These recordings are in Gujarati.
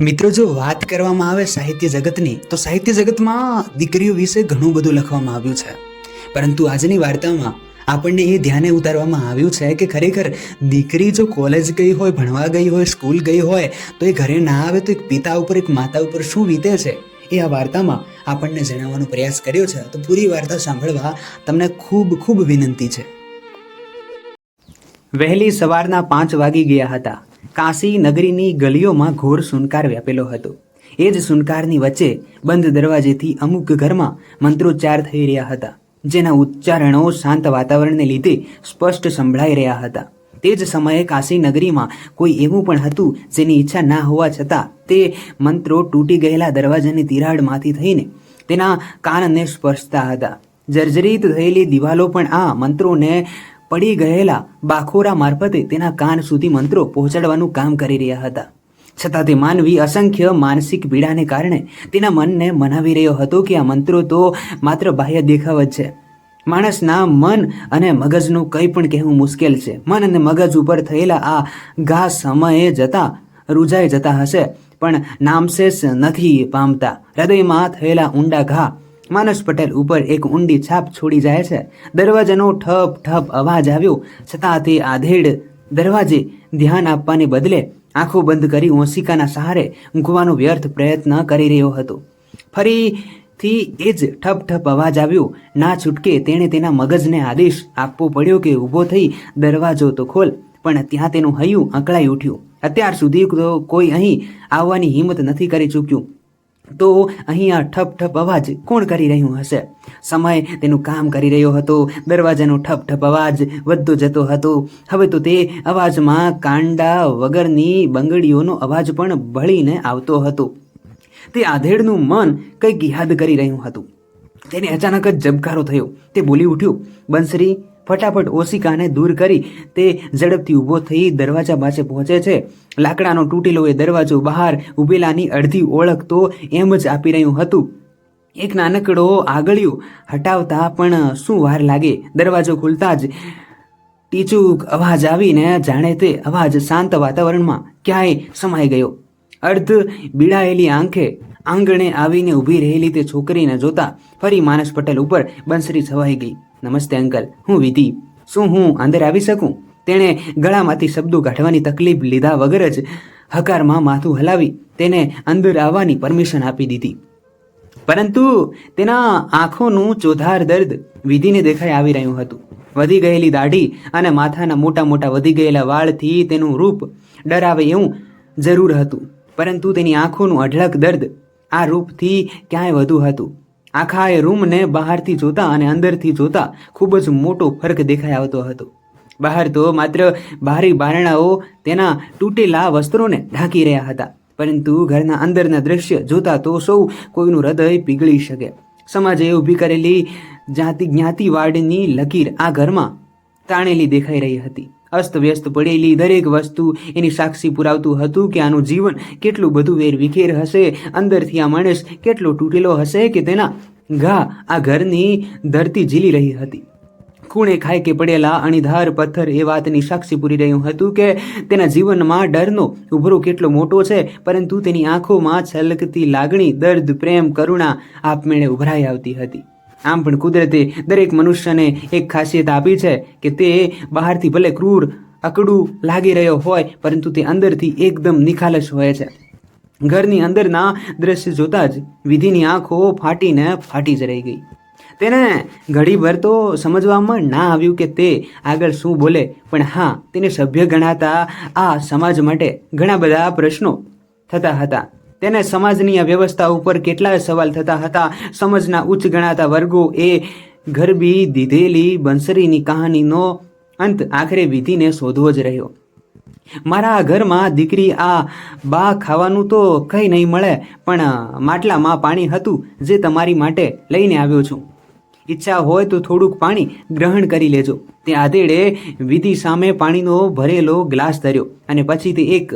મિત્રો, જો વાત કરવામાં આવે સાહિત્ય જગતની, તો સાહિત્ય જગતમાં દીકરીઓ વિશે ઘણું બધું લખવામાં આવ્યું છે. પરંતુ આજની વાર્તામાં આપણને એ ધ્યાને ઉતારવામાં આવ્યું છે કે ખરેખર દીકરી જો કોલેજ ગઈ હોય, ભણવા ગઈ હોય, સ્કૂલ ગઈ હોય, તો એ ઘરે ના આવે તો એક પિતા ઉપર, એક માતા ઉપર શું વીતે છે? એ આ વાર્તામાં આપણને જણાવવાનો પ્રયાસ કર્યો છે. તો પૂરી વાર્તા સાંભળવા તમને ખૂબ ખૂબ વિનંતી છે. વહેલી સવારના પાંચ વાગી ગયા હતા. કાશી નગરીની ગલીઓમાં ઘોર સુનકાર વ્યાપેલો હતો. એ જ સુનકારની વચ્ચે બંધ દરવાજેથી અમુક ઘરમાં મંત્રોચ્ચાર થઈ રહ્યા હતા, જેના ઉચ્ચારણો શાંત વાતાવરણને લીધે સ્પષ્ટ સંભળાઈ રહ્યા હતા. તે જ સમયે કાશી નગરીમાં કોઈ એવું પણ હતું જેની ઈચ્છા ના હોવા છતાં તે મંત્રો તૂટી ગયેલા દરવાજાની તિરાડમાંથી થઈને તેના કાનને સ્પર્શતા હતા. જર્જરિત થયેલી દિવાલો પણ આ મંત્રોને પડી ગયેલા બાખોરા મારફતે તેના કાન સુધી મંત્રો પહોંચાડવાનું કામ કરી રહ્યા હતા. છતાં તે માનવી અસંખ્ય માનસિક પીડાને કારણે તેના મનને મનાવી રહ્યો હતો કે આ મંત્રો તો માત્ર બાહ્ય દેખાવ જ છે. માણસના મન અને મગજનું કંઈ પણ કહેવું મુશ્કેલ છે. મન અને મગજ ઉપર થયેલા આ ઘા સમયે જતા રૂજાઈ જતા હશે, પણ નામશેષ નથી પામતા. હૃદયમાં થયેલા ઊંડા ઘા માનસ પટેલ ઉપર એક ઊંડી છાપ છોડી જાય છે. દરવાજાનો ઠપ ઠપ અવાજ આવ્યો. છતાં તે આધેડ દરવાજે ધ્યાન આપવાને બદલે આંખો બંધ કરી ઓશિકાના સહારે ઊંઘવાનો વ્યર્થ પ્રયત્ન કરી રહ્યો હતો. ફરીથી એ જ ઠપ ઠપ અવાજ આવ્યો. ના છૂટકે તેણે તેના મગજને આદેશ આપવો પડ્યો કે ઊભો થઈ દરવાજો તો ખોલ, પણ ત્યાં તેનું હૈયું અકળાઈ ઉઠ્યું. અત્યાર સુધી તો કોઈ અહીં આવવાની હિંમત નથી કરી ચૂક્યું. તો અહીં આ ઠપ ઠપ અવાજ કોણ કરી રહ્યું હશે? સમય તેનું કામ કરી રહ્યો હતો. દરવાજાનો ઠપ ઠપ અવાજ વધતો જતો હતો. હવે તો તે અવાજમાં કાંડા વગરની બંગડીઓનો અવાજ પણ ભળીને આવતો હતો. તે આધેડનું મન કંઈક યાદ કરી રહ્યું હતું. તેને અચાનક જ જબકારો થયો. તે બોલી ઉઠ્યું, બંસરી ફટાફટ ઓશિકાને દૂર કરી તે ઝડપથી ઊભો થઈ દરવાજા પાસે પહોંચે છે. લાકડાનો તૂટેલો એ દરવાજો બહાર ઊભેલાની અડધી ઓળખ તો એમ જ આપી રહ્યું હતું. એક નાનકડો આગળિયો હટાવતા પણ શું વાર લાગે? દરવાજો ખુલતા જ ટીચુક અવાજ આવીને જાણે તે અવાજ શાંત વાતાવરણમાં ક્યાંય સમાઈ ગયો. અર્ધ બીડાયેલી આંખે આંગણે આવીને ઊભી રહેલી તે છોકરીને જોતા ફરી માનસ પટેલ ઉપર બંસરી છવાઈ ગઈ. નમસ્તે, અંકલ. હું વિધિ. શું હું અંદર આવી શકું? તેણે ગળામાંથી શબ્દો કાઢવાની તકલીફ લીધા વગર જ હકારમાં માથું હલાવી તેને અંદર આવવાની પરમિશન આપી દીધી. પરંતુ તેના આંખોનું ચોધાર દર્દ વિધિને દેખાઈ આવી રહ્યું હતું. વધી ગયેલી દાઢી અને માથાના મોટા મોટા વધી ગયેલા વાળથી તેનું રૂપ ડરાવે એવું જરૂર હતું. પરંતુ તેની આંખોનું અઢળક દર્દ આ રૂપથી ક્યાંય વધુ હતું. આખા એ રૂમને બહારથી જોતા અને અંદરથી જોતા ખૂબ જ મોટો ફરક દેખાઈ આવતો હતો. બહાર તો માત્ર બારી બારણાઓ તેના તૂટેલા વસ્ત્રોને ઢાંકી રહ્યા હતા. પરંતુ ઘરના અંદરના દ્રશ્ય જોતા તો સૌ કોઈનું હૃદય પીગળી શકે. સમાજે ઊભી કરેલી જાતિ જ્ઞાતિવાડની લકીર આ ઘરમાં તાણેલી દેખાઈ રહી હતી. અસ્તવ્યસ્ત પડેલી દરેક વસ્તુ એની સાક્ષી પુરાવતું હતું કે આનું જીવન કેટલું બધું વેર વિખેર હશે, અંદરથી આ માણસ કેટલો તૂટેલો હશે કે તેના ઘા આ ઘરની ધરતી ઝીલી રહી હતી. ખૂણે ખાય કે પડેલા અણીધાર પથ્થર એ વાતની સાક્ષી પૂરી રહ્યું હતું કે તેના જીવનમાં ડરનો ઉભરો કેટલો મોટો છે, પરંતુ તેની આંખોમાં છલકતી લાગણી, દર્દ, પ્રેમ, કરુણા આપમેળે ઉભરાઈ આવતી હતી. આમ પણ કુદરતે દરેક મનુષ્યને એક ખાસિયત આપી છે કે તે બહારથી ભલે ક્રૂર, અકડું લાગી રહ્યો હોય, પરંતુ તે અંદરથી એકદમ નિખાલસ હોય છે. ઘરની અંદરના દ્રશ્ય જોતા જ વિધિની આંખો ફાટીને ફાટી જ રહી ગઈ. તેને ઘડીભર તો સમજવામાં ના આવ્યું કે તે આગળ શું બોલે, પણ હા, તેને સભ્ય ગણાતા આ સમાજ માટે ઘણા બધા પ્રશ્નો થતા હતા. તેને સમાજની વ્યવસ્થા ઉપર કેટલાય સવાલ થતા હતા. સમાજના ઉચ્ચ ગણાતા વર્ગો એ ગરબી દીધેલી બંસરીની કહાનીનો અંત આખરે વિધિને શોધવો જ રહ્યો. મારા ઘરમાં દીકરી આ બા ખાવાનું તો કંઈ નહીં મળે, પણ માટલામાં પાણી હતું જે તમારી માટે લઈને આવ્યો છું. ઈચ્છા હોય તો થોડુંક પાણી ગ્રહણ કરી લેજો. તે આધેડે વિધિ સામે પાણીનો ભરેલો ગ્લાસ ધર્યો અને પછી તે એક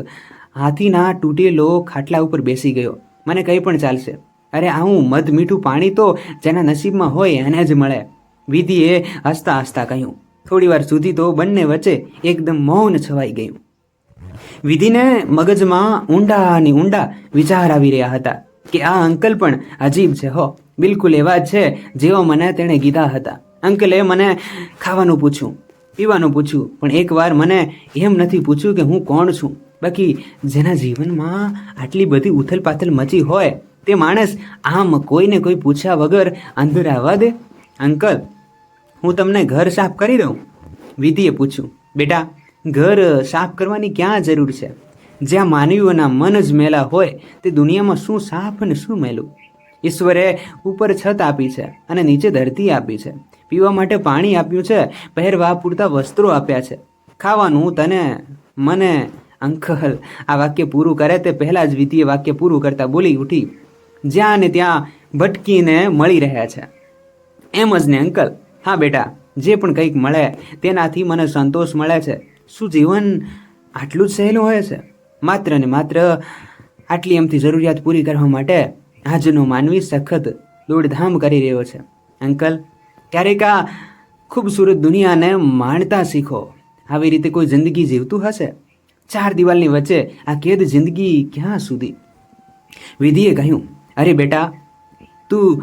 હાથીના તૂટેલો ખાટલા ઉપર બેસી ગયો. મને કંઈ પણ ચાલશે. અરે, આવું મધ મીઠું પાણી તો જેના નસીબમાં હોય એને જ મળે, વિધિએ હસતા હસતા કહ્યું. થોડીવાર સુધી તો બંને વચ્ચે એકદમ મૌન છવાઈ ગયું. વિધિને મગજમાં ઊંડા અને ઊંડા વિચાર આવી રહ્યા હતા કે આ અંકલ પણ અજીબ છે, હો. બિલકુલ એવા જ છે જેઓ મને તેણે કીધા હતા. અંકલે મને ખાવાનું પૂછ્યું, પીવાનું પૂછ્યું, પણ એકવાર મને એમ નથી પૂછ્યું કે હું કોણ છું. બાકી જેના જીવનમાં આટલી બધી ઉથલપાથલ મચી હોય તે માણસ આમ કોઈને કોઈ પૂછ્યા વગર અંદર આવવા દે? અંકલ, હું તમને ઘર સાફ કરી દઉં? વિધિએ પૂછ્યું. બેટા, ઘર સાફ કરવાની ક્યાં જરૂર છે? જ્યાં માનવીઓના મન જ મેલા હોય તે દુનિયામાં શું સાફ અને શું મેલું? ઈશ્વરે ઉપર છત આપી છે અને નીચે ધરતી આપી છે. પીવા માટે પાણી આપ્યું છે, પહેરવા પૂરતા વસ્ત્રો આપ્યા છે. ખાવાનું તને, મને અંકલ, આ વાક્ય પૂરું કરે તે પહેલાં જ વિધિએ વાક્ય પૂરું કરતા બોલી ઉઠી. જ્યાં ને ત્યાં ભટકીને મળી રહ્યા છે. એમ જ ને અંકલ, હા બેટા, જે પણ કંઈક મળે તેનાથી મને સંતોષ મળે છે. શું જીવન આટલું જ સહેલું હોય છે? માત્ર ને માત્ર આટલી એમથી જરૂરિયાત પૂરી કરવા માટે આજનો માનવી સખત દોડધામ કરી રહ્યો છે. અંકલ, ક્યારેક આ ખૂબસૂરત દુનિયાને માણતા શીખો. આવી રીતે કોઈ જિંદગી જીવતું હશે? ચાર દિવાલની વચ્ચે આ કેદ જિંદગી ક્યાં સુધી? વિધિએ કહ્યું, અરે બેટા, તું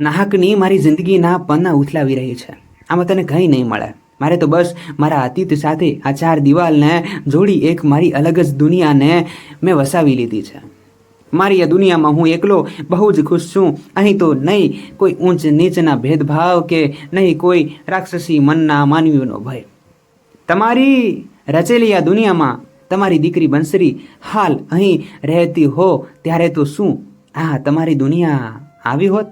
નાહકની મારી જિંદગીના પન્ના ઉથલાવી રહી છે. આમાં તને કંઈ નહીં મળે. મારે તો બસ મારા અતીત સાથે આ ચાર દિવાલને જોડી એક મારી અલગ જ દુનિયાને મેં વસાવી લીધી છે. મારી આ દુનિયામાં હું એકલો બહુ જ ખુશ છું. અહીં તો નહીં કોઈ ઊંચ નીચના ભેદભાવ કે નહીં કોઈ રાક્ષસી મનના માનવીઓનો ભય. તમારી રચેલી આ દુનિયામાં તમારી દીકરી બંસરી હાલ અહીં રહેતી હો, ત્યારે તો શું? આ તમારી દુનિયા આવી હોત?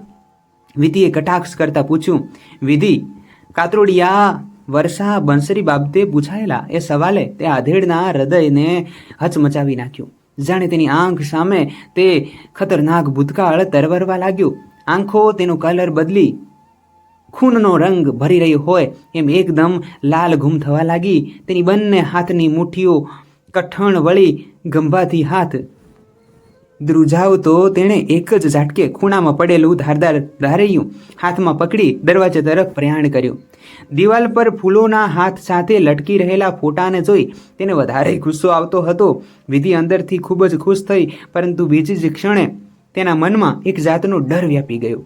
વિધિએ કટાક્ષ કરતા પૂછ્યું, વિધિ, કાતરોડિયા વર્ષા બંસરી બાબતે પૂછાયેલા એ સવાલે તે આધેડના હૃદયને હચમચાવી નાખ્યું. જાણે તેની આંખ સામે તે ખતરનાક ભૂતકાળ તરવરવા લાગ્યું. આંખો તેનો કલર બદલી ખૂનનો રંગ ભરી રહ્યો હોય એમ એકદમ લાલ ગુમ થવા લાગી. તેની બંને હાથની મુઠ્ઠીઓ કઠણ વળી ગંભાથી હાથ ધ્રુજાવતો તેણે એક જ ઝાટકે ખૂણામાં પડેલું ધારદાર ધારૈયું હાથમાં પકડી દરવાજા તરફ પ્રયાણ કર્યું. દિવાલ પર ફૂલોના હાથ સાથે લટકી રહેલા ફોટાને જોઈ તેને વધારે ગુસ્સો આવતો હતો. વિધિ અંદરથી ખૂબ જ ખુશ થઈ, પરંતુ બીજી જ ક્ષણે તેના મનમાં એક જાતનો ડર વ્યાપી ગયો.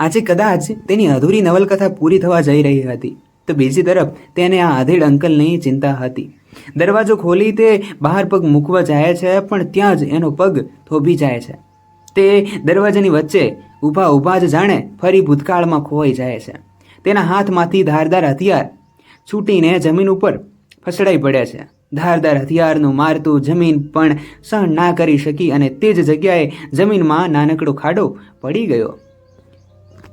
આજે કદાચ તેની અધૂરી નવલકથા પૂરી થવા જઈ રહી હતી. તો બીજી તરફ તેને આ આધેડ અંકલની ચિંતા હતી. દરવાજો ખોલી તે બહાર પગ મૂકવા જાય છે, પણ ત્યાં જ એનો પગ થોભી જાય છે. તે દરવાજાની વચ્ચે ઊભા ઊભા જ જાણે ફરી ભૂતકાળમાં ખોવાઈ જાય છે. તેના હાથમાંથી ધારદાર હથિયાર છૂટીને જમીન ઉપર ફસડાઈ પડે છે. ધારદાર હથિયારનું મારતું જમીન પણ સહન ના કરી શકી અને તે જ જગ્યાએ જમીનમાં નાનકડો ખાડો પડી ગયો.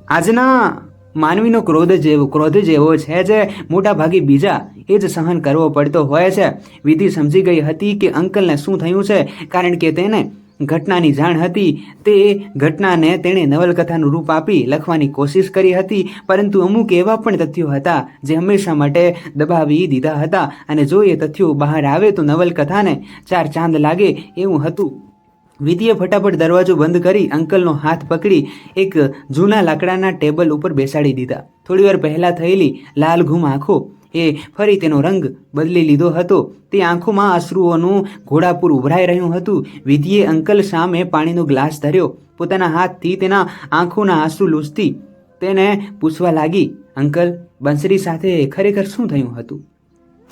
આજના માનવીનો ક્રોધ જેવો ક્રોધ જેવો છે જે મોટાભાગે બીજા એ જ સહન કરવો પડતો હોય છે. વિધિ સમજી ગઈ હતી કે અંકલને શું થયું છે? કારણ કે તેને ઘટનાની જાણ હતી. તે ઘટનાને તેણે નવલકથાનું રૂપ આપી લખવાની કોશિશ કરી હતી. પરંતુ અમુક એવા પણ તથ્યો હતા જે હંમેશા માટે દબાવી દીધા હતા. અને જો એ તથ્યો બહાર આવે તો નવલકથાને ચાર ચાંદ લાગે એવું હતું. વિધિએ ફટાફટ દરવાજો બંધ કરી અંકલનો હાથ પકડી એક જૂના લાકડાના ટેબલ ઉપર બેસાડી દીધા. થોડીવાર પહેલાં થયેલી લાલ ઘૂમ આંખો એ ફરી તેનો રંગ બદલી લીધો હતો. તે આંખોમાં અશ્રુઓનું ઘોડાપુર ઉભરાઈ રહ્યું હતું. વિધિએ અંકલ સામે પાણીનો ગ્લાસ ધર્યો. પોતાના હાથથી તેના આંખોના આંસુ લૂસતી તેને પૂછવા લાગી, અંકલ, બંસરી સાથે ખરેખર શું થયું હતું?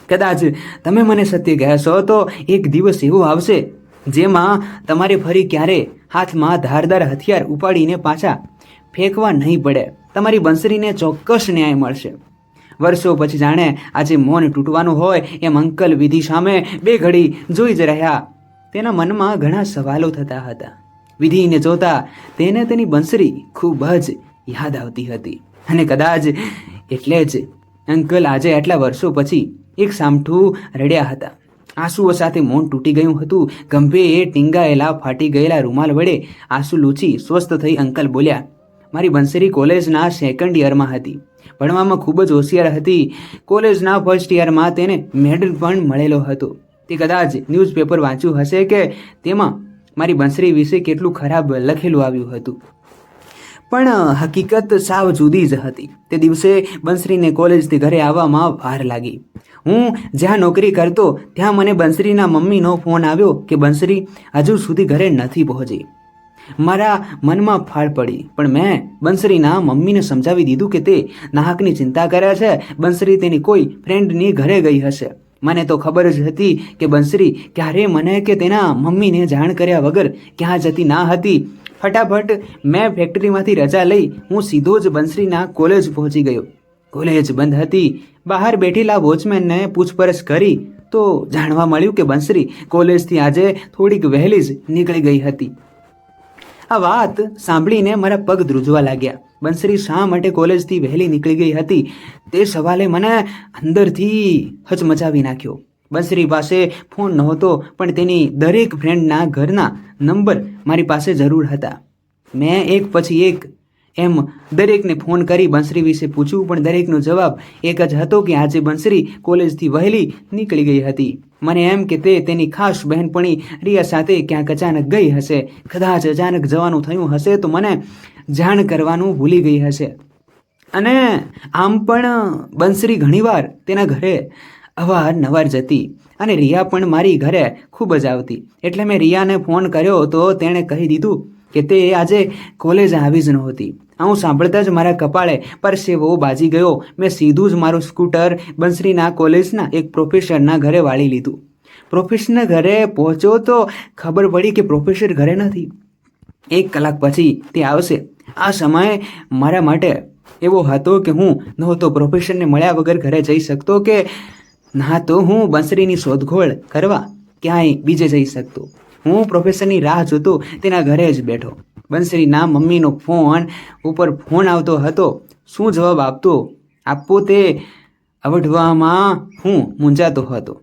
કદાચ તમે મને સત્ય કહેશો તો એક દિવસ એવો આવશે. જેમાં તમારે ફરી ક્યારે હાથમાં ધારદાર હથિયાર ઉપાડીને પાછા ફેંકવા નહીં પડે. તમારી બંસરીને ચોક્કસ ન્યાય મળશે. વર્ષો પછી જાણે આજે મૌન તૂટવાનું હોય એમ અંકલ વિધિ સામે બે ઘડી જોઈ જ રહ્યા. તેના મનમાં ઘણા સવાલો થતા હતા. વિધિને જોતા તેને તેની બંસરી ખૂબ જ યાદ આવતી હતી. અને કદાચ એટલે જ અંકલ આજે આટલા વર્ષો પછી એક સામઠું રડ્યા હતા. આંસુઓ સાથે મૌન તૂટી ગયું હતું. ગંભીરે ટીંગાયેલા, ફાટી ગયેલા રૂમાલ વડે આંસુ લૂછી સ્વસ્થ થઈ અંકલ બોલ્યા, મારી બંસરી કોલેજના સેકન્ડ યરમાં હતી. ભણવામાં ખૂબ જ હોશિયાર હતી. કોલેજના ફર્સ્ટ યરમાં તેને મેડલ પણ મળેલો હતો. તે કદાચ ન્યૂઝપેપર વાંચ્યું હશે કે તેમાં મારી બંસરી વિશે કેટલું ખરાબ લખેલું આવ્યું હતું. પણ, હકીકત સાવ જુદી જ હતી. તે દિવસે બંસરીને કોલેજથી ઘરે આવવામાં ભાર લાગી. હું જ્યાં નોકરી કરતો, ત્યાં મને બંસરીના મમ્મીનો ફોન આવ્યો કે, બંસરી, હજુ સુધી ઘરે નથી પહોંચી. મારા મનમાં ફાળ પડી, પણ મેં બંસરીના મમ્મીને સમજાવી દીધું કે તે નાહકની ચિંતા કરે છે. બંસરી તેની કોઈ ફ્રેન્ડની ઘરે ગઈ હશે. મને તો ખબર જ હતી કે બંસરી ક્યારે મને કે તેના મમ્મીને જાણ કર્યા વગર ક્યાં જતી ના હતી. ફટાફટ મેં ફેક્ટરીમાંથી રજા લઈ હું સીધો જ બંસરીના કોલેજ પહોંચી ગયો. કોલેજ બંધ હતી. બહાર બેઠેલા વોચમેનને પૂછપરછ કરી તો જાણવા મળ્યું કે બંસરી કોલેજથી આજે થોડીક વહેલી જ નીકળી ગઈ હતી. આ વાત સાંભળીને મારા પગ ધ્રુજવા લાગ્યા. બંસરી શા માટે કોલેજથી વહેલી નીકળી ગઈ હતી તે સવાલે મને અંદરથી હચમચાવી નાખ્યો. બંસરી પાસે ફોન નહોતો, પણ તેની દરેક ફ્રેન્ડના ઘરના નંબર મારી પાસે જરૂર હતા. મેં એક પછી એક એમ દરેકને ફોન કરી બંસરી વિશે પૂછ્યું, પણ દરેકનો જવાબ એક જ હતો કે આજે બંસરી કોલેજથી વહેલી નીકળી ગઈ હતી. મને એમ કે તે તેની ખાસ બહેનપણી રિયા સાથે ક્યાંક અચાનક ગઈ હશે. કદાચ અચાનક જવાનું થયું હશે તો મને જાણ કરવાનું ભૂલી ગઈ હશે. અને આમ પણ બંસરી ઘણીવાર તેના ઘરે અવારનવાર જતી અને રિયા પણ મારી ઘરે ખૂબ જ આવતી. એટલે મેં રિયાને ફોન કર્યો તો તેણે કહી દીધું કે તે આજે કોલેજ આવી જ નહોતી. હું સાંભળતા જ મારા કપાળે પરસેવો બાજી ગયો. મેં સીધું જ મારું સ્કૂટર બંસરીના કોલેજના એક પ્રોફેસરના ઘરે વાળી લીધું. પ્રોફેસરના ઘરે પહોંચ્યો તો ખબર પડી કે પ્રોફેસર ઘરે નથી. એક કલાક પછી તે આવશે. આ સમયે મારા માટે એવો હતો કે હું નહોતો પ્રોફેસરને મળ્યા વગર ઘરે જઈ શકતો કે, ના તો હું બંસરીની શોધખોળ કરવા ક્યાંય બીજે જઈ શકતો. હું પ્રોફેસરની રાહ જોતો તેના ઘરે જ બેઠો. બંસરીના મમ્મીનો ફોન ઉપર ફોન આવતો હતો. શું જવાબ આપતો? આપવો તે અવઢવામાં હું મૂંઝાતો હતો.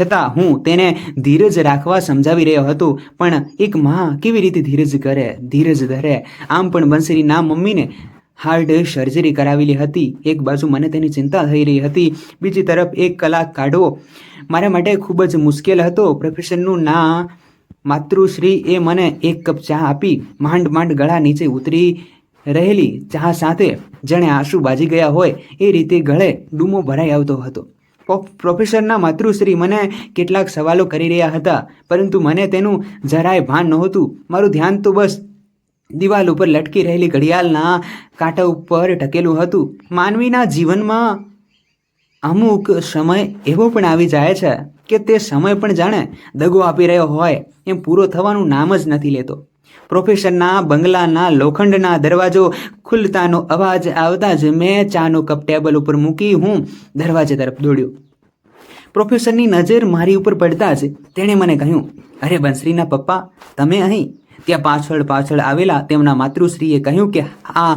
છતાં હું તેને ધીરજ રાખવા સમજાવી રહ્યો હતો, પણ એક માં કેવી રીતે ધીરજ કરે, ધીરજ ધરે? આમ પણ બંસરીના મમ્મીને હાર્ટ સર્જરી કરાવેલી હતી. એક બાજુ મને તેની ચિંતા થઈ રહી હતી, બીજી તરફ એક કલાક કાઢવો મારા માટે ખૂબ જ મુશ્કેલ હતો. પ્રોફેસરનું ના માતૃશ્રી એ મને એક કપ ચા આપી, માંડ માંડ ગળા નીચે ઉતરી રહેલી. ચા સાથે જેણે આંસુ બાજી ગયા હોય એ રીતે ગળે ડૂમો ભરાઈ આવતો હતો. પ્રો- પ્રોફેસરના માતૃશ્રી મને કેટલાક સવાલો કરી રહ્યા હતા, પરંતુ મને તેનું જરાય ભાન નહોતું. મારું ધ્યાન તો બસ દિવાલ ઉપર લટકી રહેલી ઘડિયાળના કાંટા ઉપર ટકેલું હતું. માનવીના જીવનમાં અમુક સમય એવો પણ આવી જાય છે કે તે સમય પણ જાણે દગો આપી રહ્યો હોય એમ પૂરો થવાનું નામ જ નથી લેતો. પ્રોફેસરના બંગલાના લોખંડના દરવાજો ખુલતાનો અવાજ આવતા જ મેં ચાનો કપ ટેબલ ઉપર મૂકી હું દરવાજે તરફ દોડ્યો. પ્રોફેસરની નજર મારી ઉપર પડતા જ તેણે મને કહ્યું, અરે બંસરીના પપ્પા, તમે અહીં ત્યાં પાછળ પાછળ આવેલા તેમના માતૃશ્રીએ કહ્યું કે આ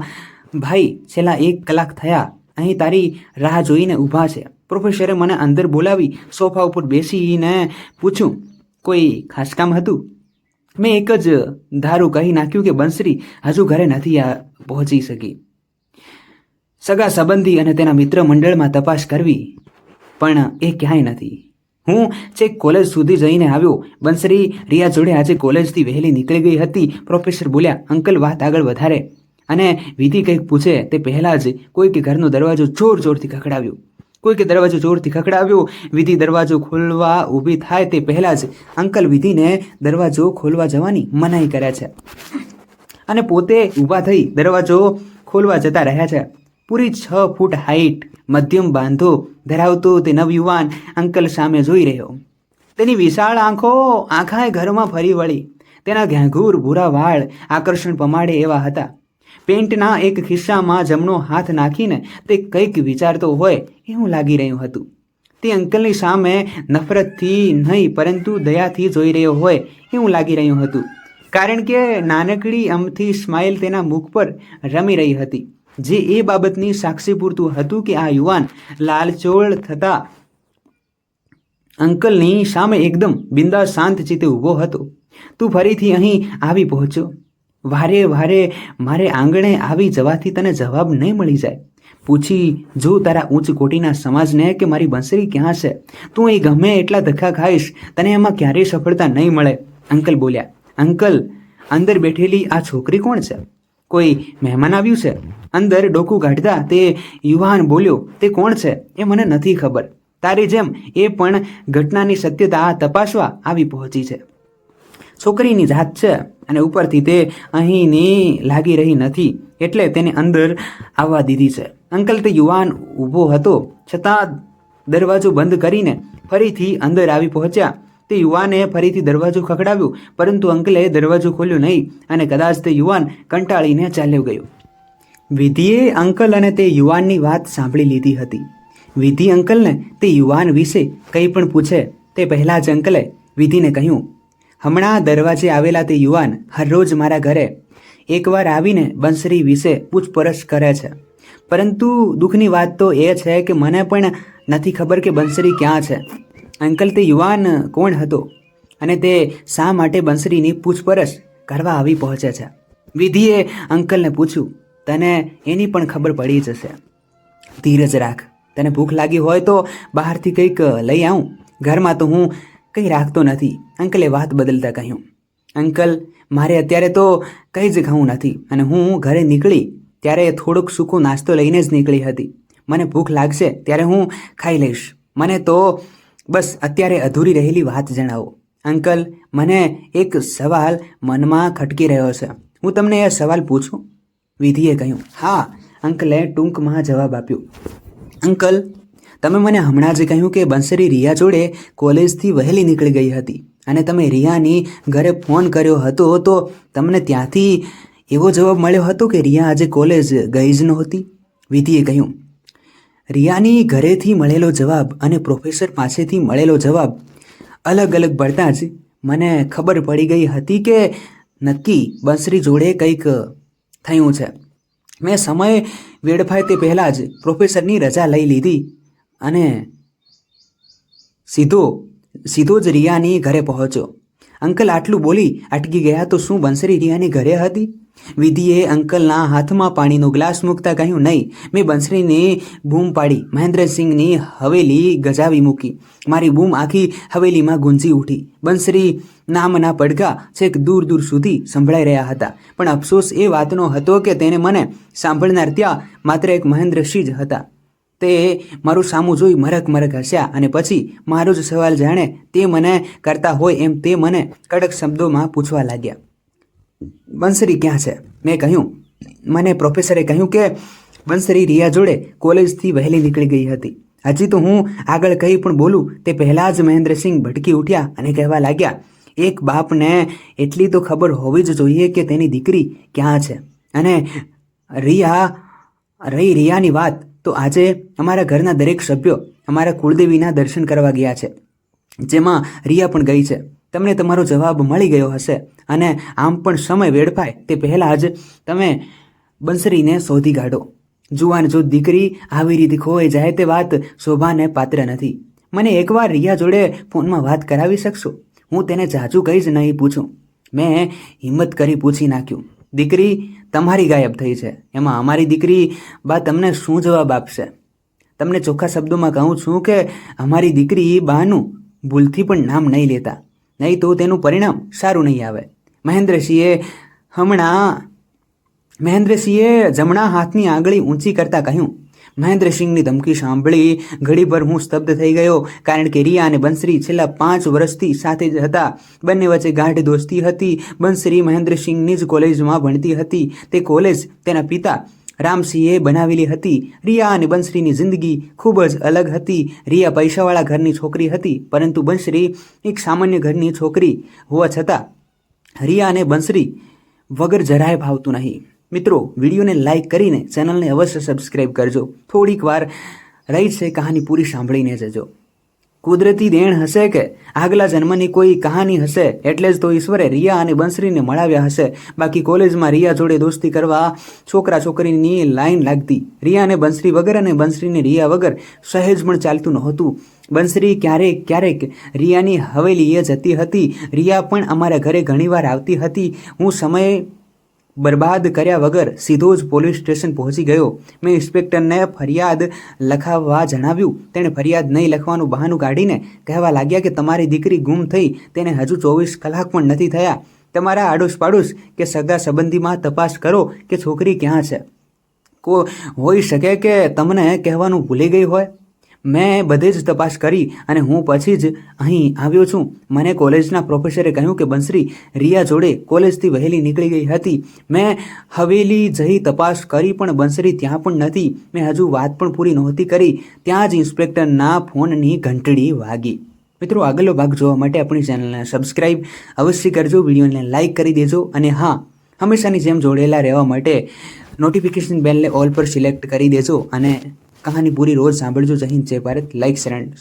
ભાઈ, છેલ્લા એક કલાક થયા. અહીં તારી રાહ જોઈને ઊભા છે. પ્રોફેસરે મને અંદર બોલાવી સોફા ઉપર બેસીને પૂછ્યું, કોઈ ખાસ કામ હતું? મેં એક જ ધારું કહી નાખ્યું કે, બંસરી હજુ ઘરે નથી આ પહોંચી શકી. સગા સંબંધી અને તેના મિત્ર મંડળમાં તપાસ કરવી પણ એ ક્યાંય નથી. હું છેક કોલેજ સુધી જઈને આવ્યો, બંસરી રિયા જોડે આજે કોલેજથી વહેલી નીકળી ગઈ હતી. પ્રોફેસર બોલ્યા, અંકલ, વાત આગળ વધારે. અને વિધિ કંઈક પૂછે, તે પહેલાં જ કોઈકે ઘરનો દરવાજો જોર જોરથી ખખડાવ્યો. કોઈકે દરવાજો જોરથી ખખડાવ્યો, વિધિ દરવાજો ખોલવા ઊભી થાય તે પહેલાં જ અંકલ વિધિને દરવાજો ખોલવા જવાની મનાઈ કર્યા છે. અને પોતે ઊભા થઈ દરવાજો ખોલવા જતા રહ્યા છે. પૂરી છ ફૂટ હાઈટ મધ્યમ બાંધો ધરાવતો તે નવયુવાન અંકલ સામે જોઈ રહ્યો. તેની વિશાળ આંખો આંખાએ ઘરમાં ફરી વળી. તેના ઘેંઘૂર ભૂરા વાળ આકર્ષણ પમાડે એવા હતા. પેન્ટના એક ખિસ્સામાં જમણો હાથ નાખીને તે કંઈક વિચારતો હોય એવું લાગી રહ્યું હતું. તે અંકલની સામે નફરતથી નહીં, પરંતુ દયાથી જોઈ રહ્યો હોય એવું લાગી રહ્યું હતું. કારણ કે નાનકડી અમથી સ્માઇલ તેના મુખ પર રમી રહી હતી. જે એ બાબતની સાક્ષી પૂરતું હતું કે આ યુવાન લાલચોળ થતા અંકલની સામે એકદમ બિંદા શાંત ચિત્તે ઊભો હતો. તું ફરીથી અહીં આવી પહોંચ્યો વારે વારે મારે આંગણે આવી જવાથી તને જવાબ નહીં મળી જાય. પૂછી જો તારા ઉચ્ચ કોટીના સમાજને કે મારી બંસરી ક્યાં છે? તું એ ગમે એટલા ધક્કા ખાઈશ, તને એમાં ક્યારેય સફળતા નહીં મળે. અંકલ બોલ્યા, અંકલ, અંદર બેઠેલી આ છોકરી કોણ છે? કોઈ મહેમાન આવ્યું છે? અંદર ડોકું કાઢતા તે યુવાન બોલ્યો, તે કોણ છે? એ મને નથી ખબર. તારી જેમ એ પણ ઘટનાની સત્યતા તપાસવા આવી પહોંચી છે. છોકરીની જાત છે અને ઉપરથી તે અહીંની લાગી રહી નથી, એટલે તેને અંદર આવવા દીધી છે. અંકલ, તે યુવાન ઊભો હતો. છતાં દરવાજો બંધ કરીને ફરીથી અંદર આવી પહોંચ્યા. તે યુવાને ફરીથી દરવાજો ખખડાવ્યો, પરંતુ અંકલે દરવાજો ખોલ્યો નહીં અને કદાચ તે યુવાન કંટાળીને ચાલ્યો ગયો. વિધિએ અંકલ અને તે યુવાનની વાત સાંભળી લીધી હતી. વિધિ અંકલને તે યુવાન વિશે કંઈ પણ પૂછે, તે પહેલાં જ અંકલે વિધિને કહ્યું, હમણાં દરવાજે આવેલા તે યુવાન હરરોજ મારા ઘરે એકવાર આવીને બંસરી વિશે પૂછપરછ કરે છે. પરંતુ દુઃખની વાત તો એ છે કે મને પણ નથી ખબર કે બંસરી ક્યાં છે. અંકલ તે યુવાન કોણ હતો અને તે શા માટે બંસરીની પૂછપરછ કરવા આવી પહોંચે છે? વિધિએ અંકલને પૂછ્યું, તને એની પણ ખબર પડી જશે ધીરજ રાખ. તને ભૂખ લાગી હોય તો બહારથી કંઈક લઈ આવું. ઘરમાં તો હું કંઈ રાખતો નથી. અંકલે વાત બદલતા કહ્યું, અંકલ, મારે અત્યારે તો કંઈ જ ખાવું નથી અને હું ઘરે નીકળી ત્યારે થોડોક સૂકો નાસ્તો લઈને જ નીકળી હતી. મને ભૂખ લાગશે ત્યારે હું ખાઈ લઈશ. મને તો બસ અત્યારે અધૂરી રહેલી વાત જણાવો. અંકલ, મને એક સવાલ મનમાં ખટકી રહ્યો છે. હું તમને એ સવાલ પૂછું? વિધિએ કહ્યું. હા, અંકલે ટૂંકમાં જવાબ આપ્યો. અંકલ, તમે મને હમણાં જ કહ્યું કે બંસરી રિયા જોડે કોલેજથી વહેલી નીકળી ગઈ હતી અને તમે રિયાની ઘરે ફોન કર્યો હતો તો તમને ત્યાંથી એવો જવાબ મળ્યો હતો કે રિયા આજે કોલેજ ગઈ જ નહોતી? વિધિએ કહ્યું. રિયાની ઘરેથી મળેલો જવાબ અને પ્રોફેસર પાસેથી મળેલો જવાબ અલગ અલગ પડતા જ મને ખબર પડી ગઈ હતી કે નક્કી બંસરી જોડે કંઈક થયું છે. મેં સમય વેડફાય તે પહેલાં જ પ્રોફેસરની રજા લઈ લીધી અને સીધો સીધો જ રિયાની ઘરે પહોંચ્યો. અંકલ આટલું બોલી અટકી ગયા તો શું બંસરી રિયાની ઘરે હતી? વિધિએ અંકલના હાથમાં પાણીનો ગ્લાસ મૂકતા કહ્યું, નહીં, મેં બંસરીને બૂમ પાડી. મહેન્દ્રસિંહની હવેલી ગજાવી મૂકી. મારી બૂમ આખી હવેલીમાં ગુંજી ઉઠી. બંસરી નામના પડઘા છેક દૂર દૂર સુધી સંભળાઈ રહ્યા હતા. પણ અફસોસ એ વાતનો હતો કે તેને મને સાંભળનાર ત્યાં માત્ર એક મહેન્દ્રસિંહ જ હતા. તે મારું સામું જોઈ મરક મરક હસ્યા અને પછી મારો જ સવાલ જાણે તે મને કરતા હોય એમ તે મને કડક શબ્દોમાં પૂછવા લાગ્યા. બંસરી ક્યાં છે? મેં કહ્યું, મને પ્રોફેસરે કહ્યું કે બંસરી રિયા જોડે કોલેજથી વહેલી નીકળી ગઈ હતી. હજી તો હું આગળ કહી પણ બોલું, તે પહેલાં જ મહેન્દ્રસિંહ ભટકી ઉઠ્યા અને કહેવા લાગ્યા, એક બાપને એટલી તો ખબર હોવી જ જોઈએ કે તેની દીકરી ક્યાં છે. અને રિયા, રહી રિયાની વાત તો આજે અમારા ઘરના દરેક સભ્યો અમારા કુળદેવીના દર્શન કરવા ગયા છે, જેમાં રિયા પણ ગઈ છે. તમને તમારો જવાબ મળી ગયો હશે. અને આમ પણ સમય વેડફાય તે પહેલાં જ તમે બંસરીને શોધી કાઢો. જુવાન જો દીકરી આવી રીતે ખોવાઈ જાય તે વાત શોભાને પાત્ર નથી. મને એકવાર રિયા જોડે ફોનમાં વાત કરાવી શકશો? હું તેને જાજુ કંઈ જ નહીં પૂછું. મેં હિંમત કરી પૂછી નાખ્યું. દીકરી, તમારી ગાયબ થઈ છે. એમાં અમારી દીકરી બા તમને શું જવાબ આપશે? તમને ચોખ્ખા શબ્દોમાં કહું છું કે અમારી દીકરી બાનું ભૂલથી પણ નામ નહીં લેતા. નહીં તો તેનું પરિણામ સારું નહીં આવે. મહેન્દ્રસિંહે હમણાં, મહેન્દ્રસિંહે જમણા હાથની આંગળી ઊંચી કરતા કહ્યું, મહેન્દ્રસિંહની ધમકી સાંભળી ઘડીભર હું સ્તબ્ધ થઈ ગયો, કારણ કે રિયા અને બંસરી છેલ્લા પાંચ વર્ષથી સાથે જ હતા. બંને વચ્ચે ગાઢ દોસ્તી હતી. બંસરી મહેન્દ્રસિંહની જ કોલેજમાં ભણતી હતી. તે કોલેજ તેના પિતા રામસિંહે બનાવેલી હતી. રિયા અને બંશ્રીની જિંદગી ખૂબ જ અલગ હતી. રિયા પૈસાવાળા ઘરની છોકરી હતી, પરંતુ બંશ્રી એક સામાન્ય ઘરની છોકરી હોવા છતાં રિયા અને બંશ્રી વગર જરાય ભાવતું નહીં. મિત્રો, વિડીયોને લાઇક કરીને ચેનલને અવશ્ય સબસ્ક્રાઈબ કરજો. થોડીક વાર રહી છે કહાની પૂરી સાંભળીને જજો. કુદરતી દેણ હશે કે? આગલા જન્મની કોઈ કહાની હશે? એટલે જ તો ઈશ્વરે રિયા અને બંસરીને મળાવ્યા હશે. બાકી કોલેજમાં રિયા જોડે દોસ્તી કરવા છોકરા છોકરીની લાઈન લાગતી. રિયા અને બંસરી વગર અને બંસરીને રિયા વગર સહેજ પણ ચાલતું નહોતું. બંસરી ક્યારેક ક્યારેક રિયાની હવેલીએ જતી હતી. રિયા પણ અમારા ઘરે ઘણીવાર આવતી હતી. હું સમય બરબાદ કર્યા વગર સીધો જ પોલીસ સ્ટેશન પહોંચી ગયો. મેં ઇન્સ્પેક્ટરને ફરિયાદ લખાવવા જણાવ્યું. તેણે ફરિયાદ નહીં લખવાનું બહાનું કાઢીને કહેવા લાગ્યા કે તમારી દીકરી ગુમ થઈ. તેને હજુ ચોવીસ કલાક પણ નથી થયા. તમારા આડોશ પાડોશ કે સગા સંબંધીમાં તપાસ કરો કે છોકરી ક્યાં છે. કો, હોઈ શકે કે તમને કહેવાનું ભૂલી ગઈ હોય? મેં બધે જ તપાસ કરી અને હું પછી જ અહીં આવ્યો છું. મને કોલેજના પ્રોફેસરે કહ્યું કે, બંસરી, રિયા જોડે કોલેજથી વહેલી નીકળી ગઈ હતી. મેં હવેલી જઈ તપાસ કરી, પણ બંસરી ત્યાં પણ નથી. મેં હજુ વાત પણ પૂરી નહોતી કરી. ત્યાં જ ઇન્સ્પેક્ટરના ફોનની ઘંટડી વાગી. મિત્રો, આગળનો ભાગ જોવા માટે આપણી ચેનલને સબસ્ક્રાઈબ અવશ્ય કરજો, વિડીયોને લાઇક કરી દેજો અને હા, હંમેશાની જેમ જોડેલા રહેવા માટે નોટિફિકેશન બેલને ઓલ પર સિલેક્ટ કરી દેજો અને કહાની પૂરી રોજ સાંભળજો. જય હિન્દ જય ભારત. Like share and